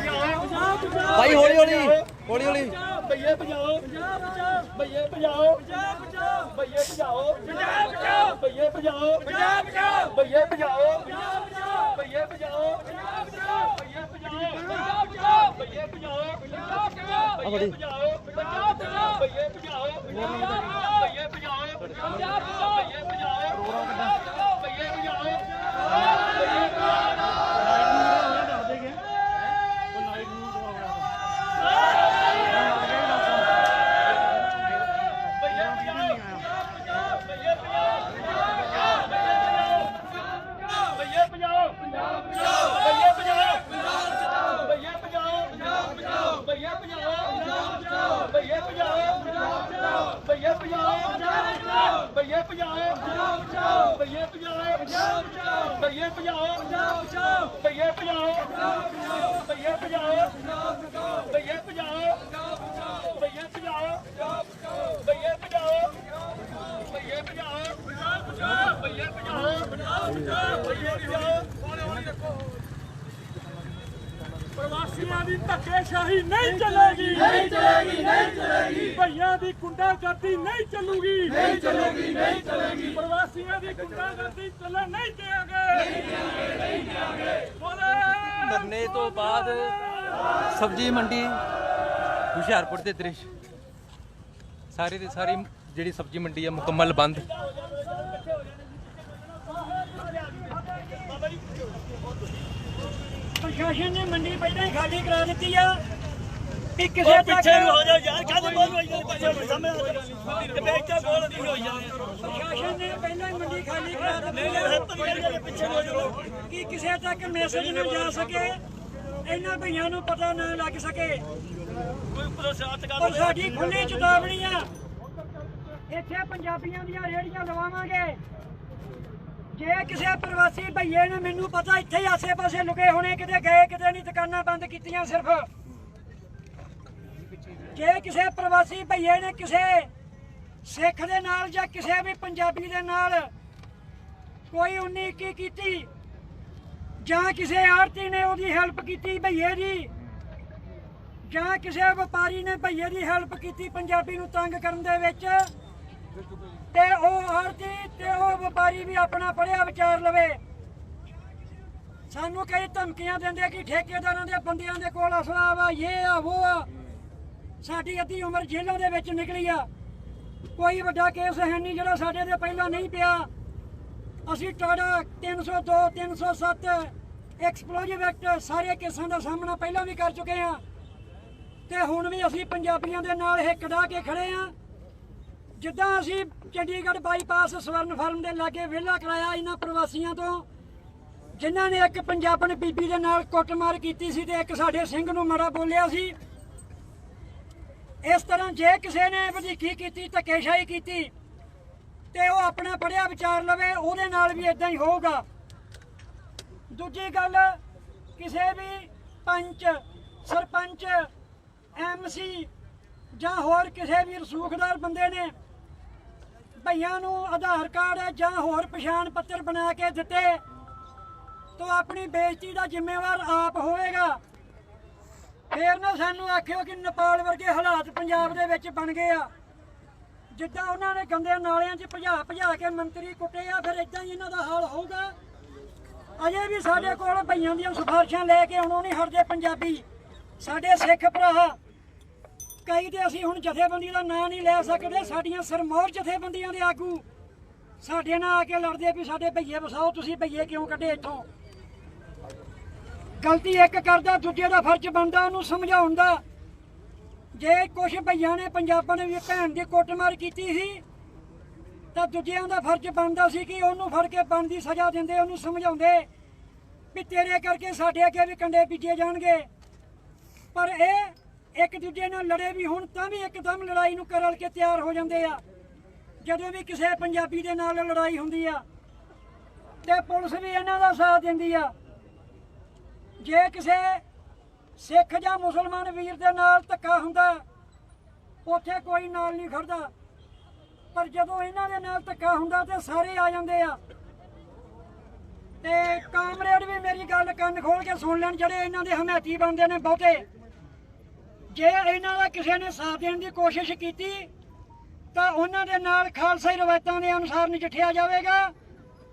ਭਾਈ, ਹੌਲੀ ਹੌਲੀ ਹੌਲੀ ਹੌਲੀ। ਭਈਏ ਭਜਾਓ ਭਈਏ ਭਜਾਓ ਭਈਏ ਭਜਾਓ ਭਈਏ ਭਜਾਓ ਭਈਏ ਭਜਾਓ ਭਈਏ ਭਜਾਓ ਭਈਏ ਭਜਾਓ ਭਈਏ ਭਜਾਓ ਭਈਏ ਭਜਾਓ ਪੰਜਾਬ ਬਚਾਓ ਭਈਏ ਭਜਾਓ ਪੰਜਾਬ ਬਚਾਓ ਭਈਏ ਭਜਾਓ ਪੰਜਾਬ ਬਚਾਓ ਭਈਏ ਭਜਾਓ ਪੰਜਾਬ ਬਚਾਓ ਭਈਏ ਭਜਾਓ ਪੰਜਾਬ ਬਚਾਓ ਭਈਏ ਭਜਾਓ ਭਈਏ ਭਜਾਓ ਪੰਜਾਬ ਬਚਾਓ ਭਈਏ ਭਜਾਓ ਪੰਜਾਬ ਬਚਾਓ ਭਈਏ ਭਜਾਓ। ਹੌਲੀ ਹੌਲੀ ਦੇਖੋ ਪ੍ਰਵਾਸੀਆਂ ਦੀ ਧੱਕੇਸ਼ਾਹੀ ਨਹੀਂ ਚੱਲੇਗੀ। ਨਹੀਂ ਚੱਲੇਗੀ, ਨਹੀਂ ਗੁੰਡਾਗਰਦੀ ਨਹੀਂ ਚੱਲੂਗੀ। ਨਹੀਂ ਚੱਲੇਗੀ ਨਹੀਂ ਚੱਲੇਗੀ। ਪ੍ਰਵਾਸੀਆਂ ਦੀ ਗੁੰਡਾਗਰਦੀ ਚੱਲਣ ਨਹੀਂ ਦੇਵਾਂਗੇ ਨਹੀਂ ਦੇਵਾਂਗੇ ਨਹੀਂ ਦੇਵਾਂਗੇ ਧਰਨੇ ਤੋਂ ਬਾਅਦ ਸਬਜੀ ਮੰਡੀ ਹੁਸ਼ਿਆਰਪੁਰ ਦੇ ਦ੍ਰਿਸ਼। ਸਾਰੀ ਦੀ ਸਾਰੀ ਜਿਹੜੀ ਸਬਜੀ ਮੰਡੀ ਹੈ ਮੁਕੰਮਲ ਬੰਦ। ਪ੍ਰਸ਼ਾਸਨ ਨੇ ਮੰਡੀ ਪਹਿਲਾਂ ਹੀ ਖਾਲੀ ਕਰਾ ਦਿੱਤੀ ਆ। ਕਿ ਕਿਸੇ ਤੱਕ ਪਿੱਛੇ ਨੂੰ ਹੋ ਜਾ ਯਾਰ ਕਾਹਦੇ ਬੋਲ ਹੋਈ ਜਾਂਦੇ ਪਿੱਛੇ ਨੂੰ ਸਾਹਮਣੇ ਆ ਜਾ ਤੇ ਬੈਠਾ ਬੋਲ ਨਹੀਂ ਹੋਈ ਜਾਂਦੇ ਪ੍ਰਸ਼ਾਸਨ ਨੇ ਪਹਿਲਾਂ ਹੀ ਮੰਡੀ ਖਾਲੀ ਕਰਾ ਦਿੱਤੀ ਨਹੀਂ ਯਾਰ ਹੱਥ ਨਹੀਂ ਜਾਂਦੇ ਪਿੱਛੇ ਨੂੰ ਹੋ ਜਾਓ। ਕਿ ਕਿਸੇ ਤੱਕ ਮੈਸੇਜ ਨਾ ਜਾ ਸਕੇ ਇਹਨਾਂ ਭਈਆਂ ਨੂੰ ਪਤਾ ਨਾ ਲੱਗ ਸਕੇ। ਕੋਈ ਉੱਪਰੋਂ ਸਾਥ ਕਰ ਪਰ ਸਾਡੀ ਖੁੱਲੀ ਚੇਤਾਵਨੀ ਆ ਇੱਥੇ ਪੰਜਾਬੀਆਂ ਦੀਆਂ ਰੇੜੀਆਂ ਲਵਾਵਾਂਗੇ। ਜੇ ਕਿਸੇ ਪ੍ਰਵਾਸੀ ਭਈਏ ਨੇ ਮੈਨੂੰ ਪਤਾ ਇੱਥੇ ਆਸੇ-ਪਾਸੇ ਲੁਕੇ ਹੋਣੇ ਕਿਤੇ ਗਏ ਕਿਤੇ ਨਹੀਂ ਦੁਕਾਨਾਂ ਬੰਦ ਕੀਤੀਆਂ ਸਿਰਫ। ਜੇ ਕਿਸੇ ਪ੍ਰਵਾਸੀ ਭਈਏ ਨੇ ਕਿਸੇ ਸਿੱਖ ਦੇ ਨਾਲ ਜਾਂ ਕਿਸੇ ਵੀ ਪੰਜਾਬੀ ਦੇ ਨਾਲ ਕੋਈ ਉਨੀ ਕੀ ਕੀਤੀ ਜਾਂ ਕਿਸੇ ਆੜਤੀ ਨੇ ਉਹਦੀ ਹੈਲਪ ਕੀਤੀ ਭਈਏ ਦੀ ਜਾਂ ਕਿਸੇ ਵਪਾਰੀ ਨੇ ਭਈਏ ਦੀ ਹੈਲਪ ਕੀਤੀ ਪੰਜਾਬੀ ਨੂੰ ਤੰਗ ਕਰਨ ਦੇ ਵਿੱਚ, ਤੇ ਉਹ ਆੜਤੀ ਤੇ ਉਹ ਵਪਾਰੀ ਵੀ ਆਪਣਾ ਪੜਿਆ ਵਿਚਾਰ ਲਵੇ। ਸਾਨੂੰ ਕਈ ਧਮਕੀਆਂ ਦਿੰਦੇ ਕਿ ਠੇਕੇਦਾਰਾਂ ਦੇ ਬੰਦਿਆਂ ਦੇ ਕੋਲ ਅਸਲਾ ਵਾ ਇਹ ਆ ਉਹ ਆ। ਸਾਡੀ ਅੱਧੀ ਉਮਰ ਜੇਲ੍ਹਾਂ ਦੇ ਵਿੱਚ ਨਿਕਲੀ ਆ। ਕੋਈ ਵੱਡਾ ਕੇਸ ਹੈ ਨਹੀਂ ਜਿਹੜਾ ਸਾਡੇ ਦੇ ਪਹਿਲਾਂ ਨਹੀਂ ਪਿਆ। ਅਸੀਂ ਟਾੜਾ 302 307 ਐਕਸਪਲੋਜਿਵ ਐਕਟ ਸਾਰੇ ਕੇਸਾਂ ਦਾ ਸਾਹਮਣਾ ਪਹਿਲਾਂ ਵੀ ਕਰ ਚੁੱਕੇ ਹਾਂ ਤੇ ਹੁਣ ਵੀ ਅਸੀਂ ਪੰਜਾਬੀਆਂ ਦੇ ਨਾਲ ਇਹ ਕਢਾ ਕੇ ਖੜੇ ਆ। ਜਿੱਦਾਂ ਅਸੀਂ ਚੰਡੀਗੜ੍ਹ ਬਾਈਪਾਸ ਸਵਰਨ ਫਾਰਮ ਦੇ ਲਾਗੇ ਵਿਹਲਾ ਕਰਾਇਆ ਇਹਨਾਂ ਪ੍ਰਵਾਸੀਆਂ ਤੋਂ, ਜਿਨ੍ਹਾਂ ਨੇ ਇੱਕ ਪੰਜਾਬਣ ਬੀਬੀ ਦੇ ਨਾਲ ਕੁੱਟਮਾਰ ਕੀਤੀ ਸੀ ਤੇ ਇੱਕ ਸਾਡੇ ਸਿੰਘ ਨੂੰ ਮਾੜਾ ਬੋਲਿਆ ਸੀ। ਇਸ ਤਰ੍ਹਾਂ ਜੇ ਕਿਸੇ ਨੇ ਵਧੀਕੀ ਕੀਤੀ, ਧੱਕੇਸ਼ਾਹੀ ਕੀਤੀ, ਤੇ ਉਹ ਆਪਣਾ ਪੜਿਆ ਵਿਚਾਰ ਲਵੇ, ਉਹਦੇ ਨਾਲ ਵੀ ਇਦਾਂ ਹੀ ਹੋਊਗਾ। ਦੂਜੀ ਗੱਲ, ਕਿਸੇ ਵੀ ਪੰਚ, ਸਰਪੰਚ ਐਮਸੀ ਜਾਂ ਹੋਰ ਕਿਸੇ ਵੀ ਰਸੂਖਦਾਰ ਬੰਦੇ ਨੇ ਭਈਆਂ ਨੂੰ ਆਧਾਰ ਕਾਰਡ ਜਾਂ ਹੋਰ ਪਛਾਣ ਪੱਤਰ ਬਣਾ ਕੇ ਦਿੱਤੇ, ਤਾਂ ਆਪਣੀ ਬੇਇੱਜ਼ਤੀ ਦਾ ਜ਼ਿੰਮੇਵਾਰ ਆਪ ਹੋਵੇਗਾ। ਫੇਰ ਨਾ ਸਾਨੂੰ ਆਖਿਓ ਕਿ ਨੇਪਾਲ ਵਰਗੇ ਹਾਲਾਤ ਪੰਜਾਬ ਦੇ ਵਿੱਚ ਬਣ ਗਏ ਆ। ਜਿੱਦਾਂ ਉਹਨਾਂ ਨੇ ਗੰਦੇ ਨਾਲਿਆਂ 'ਚ ਭਜਾ ਭਜਾ ਕੇ ਮੰਤਰੀ ਕੁੱਟੇ ਆ, ਫਿਰ ਇਦਾਂ ਹੀ ਇਹਨਾਂ ਦਾ ਹਾਲ ਹੋਊਗਾ। ਅਜੇ ਵੀ ਸਾਡੇ ਕੋਲ ਭਈਆਂ ਦੀਆਂ ਸਿਫਾਰਸ਼ਾਂ ਲੈ ਕੇ ਆਉਣੋਂ ਨਹੀਂ ਹਟਦੇ ਪੰਜਾਬੀ। ਸਾਡੇ ਸਿੱਖ ਭਰਾ, ਕਈ ਤੇ ਅਸੀਂ ਹੁਣ ਜਥੇਬੰਦੀ ਦਾ ਨਾਂ ਨਹੀਂ ਲੈ ਸਕਦੇ, ਸਾਡੀਆਂ ਸਰਮੌਰ ਜਥੇਬੰਦੀਆਂ ਦੇ ਆਗੂ। ਸਾਡੇ ਨਾਲ ਆ ਕੇ ਲੜਦੇ ਵੀ ਸਾਡੇ ਭਈਏ ਵਸਾਓ, ਤੁਸੀਂ ਭਈਏ ਕਿਉਂ ਕੱਢੇ ਇੱਥੋਂ? ਗਲਤੀ ਇੱਕ ਕਰਦਾ, ਦੂਜੇ ਦਾ ਫਰਜ਼ ਬਣਦਾ, ਉਹਨੂੰ ਸਮਝਾਉਣ ਦਾ ਜੇ ਕੁਝ ਭਈਆਂ ਨੇ ਪੰਜਾਬਾਂ ਨੇ ਵੀ ਭੈਣ ਦੀ ਕੁੱਟਮਾਰ ਕੀਤੀ ਸੀ, ਤਾਂ ਦੂਜਿਆਂ ਦਾ ਫਰਜ਼ ਬਣਦਾ ਸੀ ਕਿ ਉਹਨੂੰ ਫੜ ਕੇ ਬਣਦੀ ਦੀ ਸਜ਼ਾ ਦਿੰਦੇ, ਉਹਨੂੰ ਸਮਝਾਉਂਦੇ ਵੀ ਤੇਰੇ ਕਰਕੇ ਸਾਡੇ ਅੱਗੇ ਵੀ ਕੰਡੇ ਬੀਜੇ ਜਾਣਗੇ। ਪਰ ਇਹ ਇੱਕ ਦੂਜੇ ਨਾਲ ਲੜੇ ਵੀ ਹੁਣ, ਤਾਂ ਵੀ ਇੱਕਦਮ ਲੜਾਈ ਨੂੰ ਕਰਲ ਕੇ ਤਿਆਰ ਹੋ ਜਾਂਦੇ ਆ। ਜਦੋਂ ਵੀ ਕਿਸੇ ਪੰਜਾਬੀ ਦੇ ਨਾਲ ਲੜਾਈ ਹੁੰਦੀ ਆ, ਤੇ ਪੁਲਿਸ ਵੀ ਇਹਨਾਂ ਦਾ ਸਾਥ ਦਿੰਦੀ ਆ। ਜੇ ਕਿਸੇ ਸਿੱਖ ਜਾਂ ਮੁਸਲਮਾਨ ਵੀਰ ਦੇ ਨਾਲ ਧੱਕਾ ਹੁੰਦਾ, ਉੱਥੇ ਕੋਈ ਨਾਲ ਨਹੀਂ ਖੜਦਾ। ਪਰ ਜਦੋਂ ਇਹਨਾਂ ਦੇ ਨਾਲ ਧੱਕਾ ਹੁੰਦਾ, ਤੇ ਸਾਰੇ ਆ ਜਾਂਦੇ ਆ। ਤੇ ਕਾਮਰੇਡ ਵੀ ਮੇਰੀ ਗੱਲ ਕੰਨ ਖੋਲ ਕੇ ਸੁਣ ਲੈਣ, ਜਿਹੜੇ ਇਹਨਾਂ ਦੇ ਹਮਾਇਤੀ ਬਣਦੇ ਨੇ ਬਹੁਤੇ। ਜੇ ਇਹਨਾਂ ਦਾ ਕਿਸੇ ਨੇ ਸਾਥ ਦੇਣ ਦੀ ਕੋਸ਼ਿਸ਼ ਕੀਤੀ, ਤਾਂ ਉਹਨਾਂ ਦੇ ਨਾਲ ਖਾਲਸਾਈ ਰਵਾਇਤਾਂ ਦੇ ਅਨੁਸਾਰ ਨਜਿੱਠਿਆ ਜਾਵੇਗਾ।